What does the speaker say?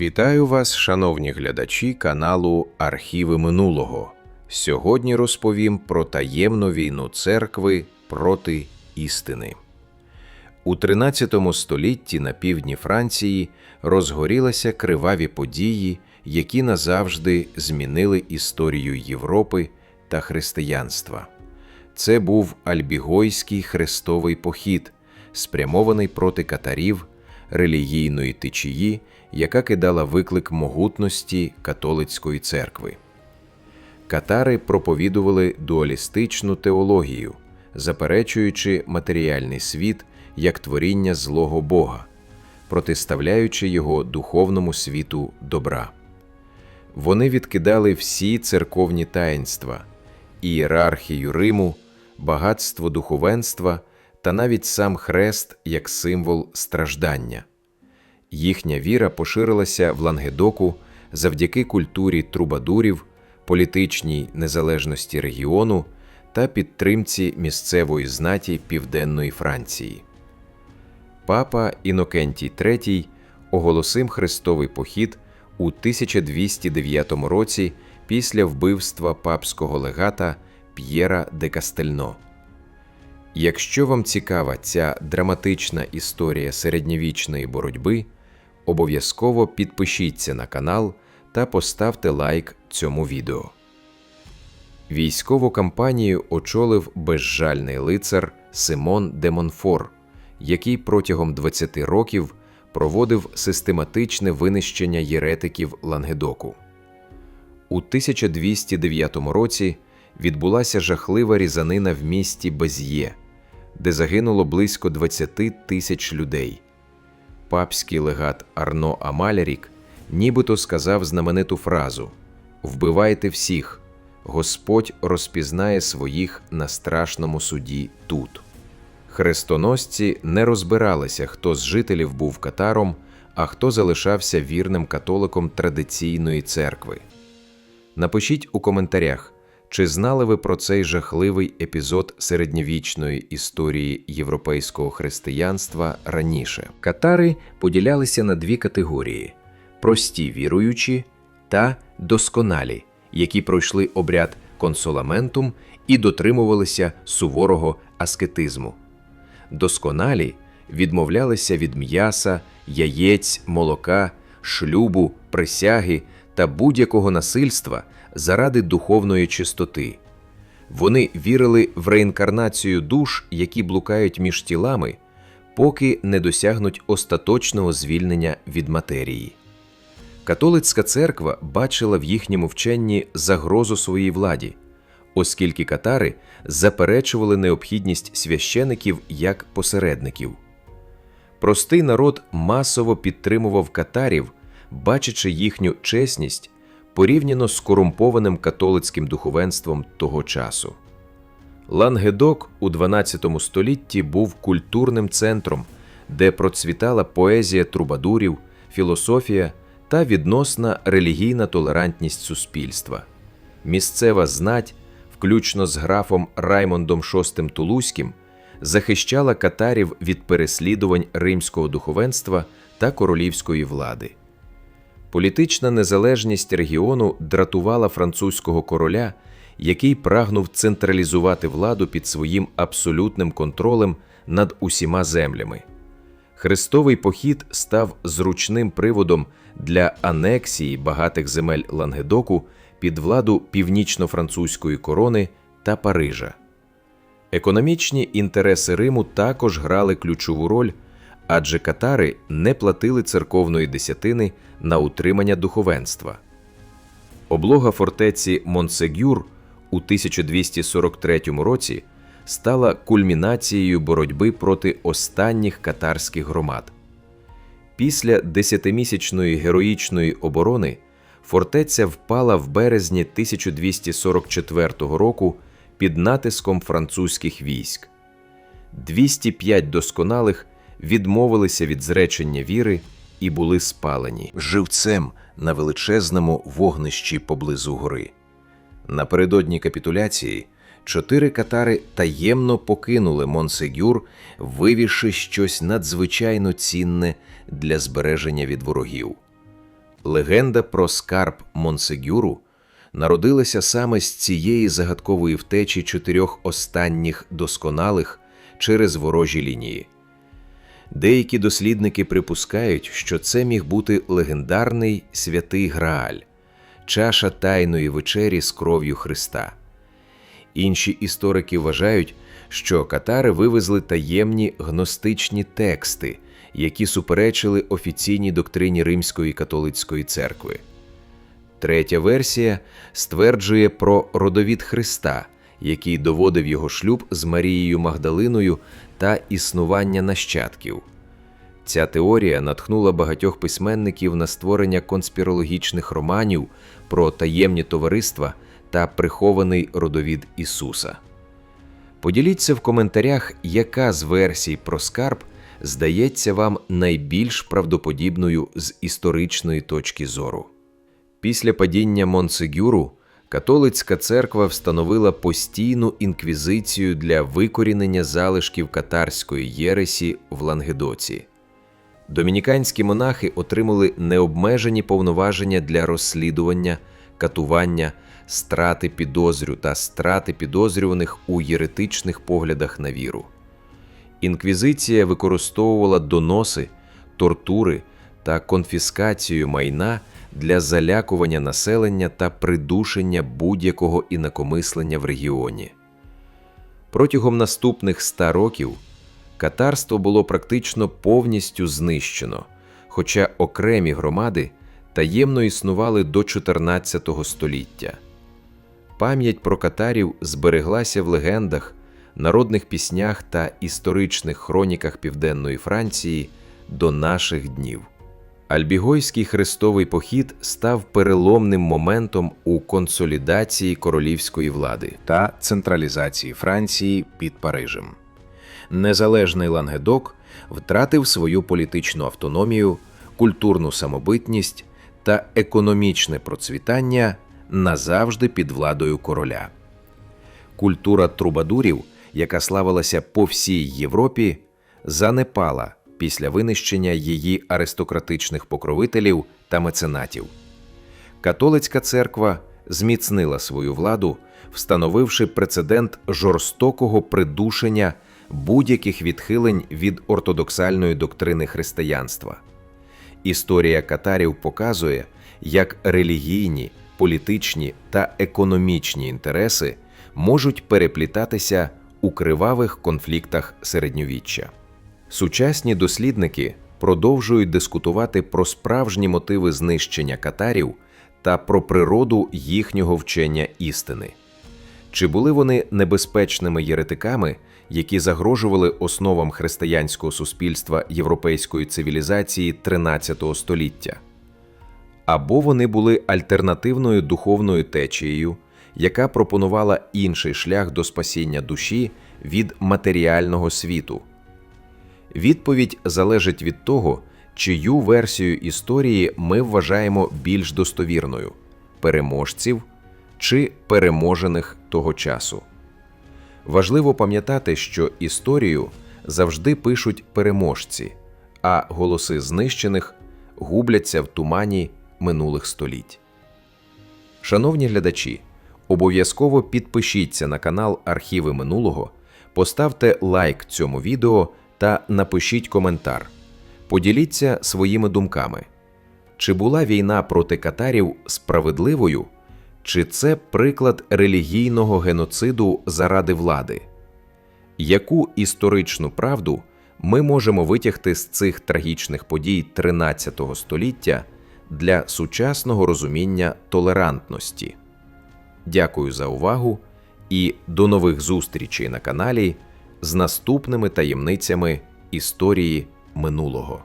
Вітаю вас, шановні глядачі каналу Архіви минулого. Сьогодні розповім про таємну війну церкви проти істини. У 13 столітті на півдні Франції розгорілися криваві події, які назавжди змінили історію Європи та християнства. Це був Альбігойський хрестовий похід, спрямований проти катарів, релігійної течії, яка кидала виклик могутності католицької церкви. Катари проповідували дуалістичну теологію, заперечуючи матеріальний світ як творіння злого Бога, протиставляючи його духовному світу добра. Вони відкидали всі церковні таїнства, ієрархію Риму, багатство духовенства та навіть сам хрест як символ страждання. Їхня віра поширилася в Лангедоку завдяки культурі трубадурів, політичній незалежності регіону та підтримці місцевої знаті Південної Франції. Папа Інокентій III оголосив хрестовий похід у 1209 році після вбивства папського легата П'єра де Кастельно. Якщо вам цікава ця драматична історія середньовічної боротьби, обов'язково підпишіться на канал та поставте лайк цьому відео. Військову кампанію очолив безжальний лицар Симон де Монфор, який протягом 20 років проводив систематичне винищення єретиків Лангедоку. У 1209 році відбулася жахлива різанина в місті Без'є, де загинуло близько 20 тисяч людей. Папський легат Арно Амалярік нібито сказав знамениту фразу Вбивайте всіх, Господь розпізнає своїх на страшному суді тут. Хрестоносці не розбиралися, хто з жителів був катаром, а хто залишався вірним католиком традиційної церкви. Напишіть у коментарях, чи знали ви про цей жахливий епізод середньовічної історії європейського християнства раніше? Катари поділялися на дві категорії: прості віруючі та досконалі, які пройшли обряд консоламентум і дотримувалися суворого аскетизму. Досконалі відмовлялися від м'яса, яєць, молока, шлюбу, присяги та будь-якого насильства заради духовної чистоти. Вони вірили в реінкарнацію душ, які блукають між тілами, поки не досягнуть остаточного звільнення від матерії. Католицька церква бачила в їхньому вченні загрозу своїй владі, оскільки катари заперечували необхідність священиків як посередників. Простий народ масово підтримував катарів, бачачи їхню чесність порівняно з корумпованим католицьким духовенством того часу. Лангедок у XII столітті був культурним центром, де процвітала поезія трубадурів, філософія та відносна релігійна толерантність суспільства. Місцева знать, включно з графом Раймондом VI Тулузьким, захищала катарів від переслідувань римського духовенства та королівської влади. Політична незалежність регіону дратувала французького короля, який прагнув централізувати владу під своїм абсолютним контролем над усіма землями. Хрестовий похід став зручним приводом для анексії багатих земель Лангедоку під владу північно-французької корони та Парижа. Економічні інтереси Риму також грали ключову роль, адже катари не платили церковної десятини на утримання духовенства. Облога фортеці Монсегюр у 1243 році стала кульмінацією боротьби проти останніх катарських громад. Після десятимісячної героїчної оборони фортеця впала в березні 1244 року під натиском французьких військ. 205 досконалих відмовилися від зречення віри і були спалені живцем на величезному вогнищі поблизу гори. Напередодні капітуляції чотири катари таємно покинули Монсегюр, вивівши щось надзвичайно цінне для збереження від ворогів. Легенда про скарб Монсегюру народилася саме з цієї загадкової втечі чотирьох останніх досконалих через ворожі лінії. Деякі дослідники припускають, що це міг бути легендарний святий Грааль, чаша тайної вечері з кров'ю Христа. Інші історики вважають, що катари вивезли таємні гностичні тексти, які суперечили офіційній доктрині Римської католицької церкви. Третя версія стверджує про родовід Христа, який доводив його шлюб з Марією Магдалиною та існування нащадків. Ця теорія натхнула багатьох письменників на створення конспірологічних романів про таємні товариства та прихований родовід Ісуса. Поділіться в коментарях, яка з версій про скарб здається вам найбільш правдоподібною з історичної точки зору. Після падіння Монсегюру католицька церква встановила постійну інквізицію для викорінення залишків катарської єресі в Лангедоці. Домініканські монахи отримали необмежені повноваження для розслідування, катування, страти підозрю та страти підозрюваних у єретичних поглядах на віру. Інквізиція використовувала доноси, тортури та конфіскацію майна для залякування населення та придушення будь-якого інакомислення в регіоні. Протягом наступних ста років катарство було практично повністю знищено, хоча окремі громади таємно існували до 14 століття. Пам'ять про катарів збереглася в легендах, народних піснях та історичних хроніках Південної Франції до наших днів. Альбігойський хрестовий похід став переломним моментом у консолідації королівської влади та централізації Франції під Парижем. Незалежний Лангедок втратив свою політичну автономію, культурну самобитність та економічне процвітання назавжди під владою короля. Культура трубадурів, яка славилася по всій Європі, занепала після винищення її аристократичних покровителів та меценатів. Католицька церква зміцнила свою владу, встановивши прецедент жорстокого придушення будь-яких відхилень від ортодоксальної доктрини християнства. Історія катарів показує, як релігійні, політичні та економічні інтереси можуть переплітатися у кривавих конфліктах середньовіччя. Сучасні дослідники продовжують дискутувати про справжні мотиви знищення катарів та про природу їхнього вчення істини. Чи були вони небезпечними єретиками, які загрожували основам християнського суспільства європейської цивілізації XIII століття? Або вони були альтернативною духовною течією, яка пропонувала інший шлях до спасіння душі від матеріального світу? Відповідь залежить від того, чию версію історії ми вважаємо більш достовірною переможців чи переможених того часу. Важливо пам'ятати, що історію завжди пишуть переможці, а голоси знищених губляться в тумані минулих століть. Шановні глядачі, обов'язково підпишіться на канал Архіви минулого, поставте лайк цьому відео та напишіть коментар. Поділіться своїми думками. Чи була війна проти катарів справедливою, чи це приклад релігійного геноциду заради влади? Яку історичну правду ми можемо витягти з цих трагічних подій 13 століття для сучасного розуміння толерантності? Дякую за увагу і до нових зустрічей на каналі з наступними таємницями історії минулого.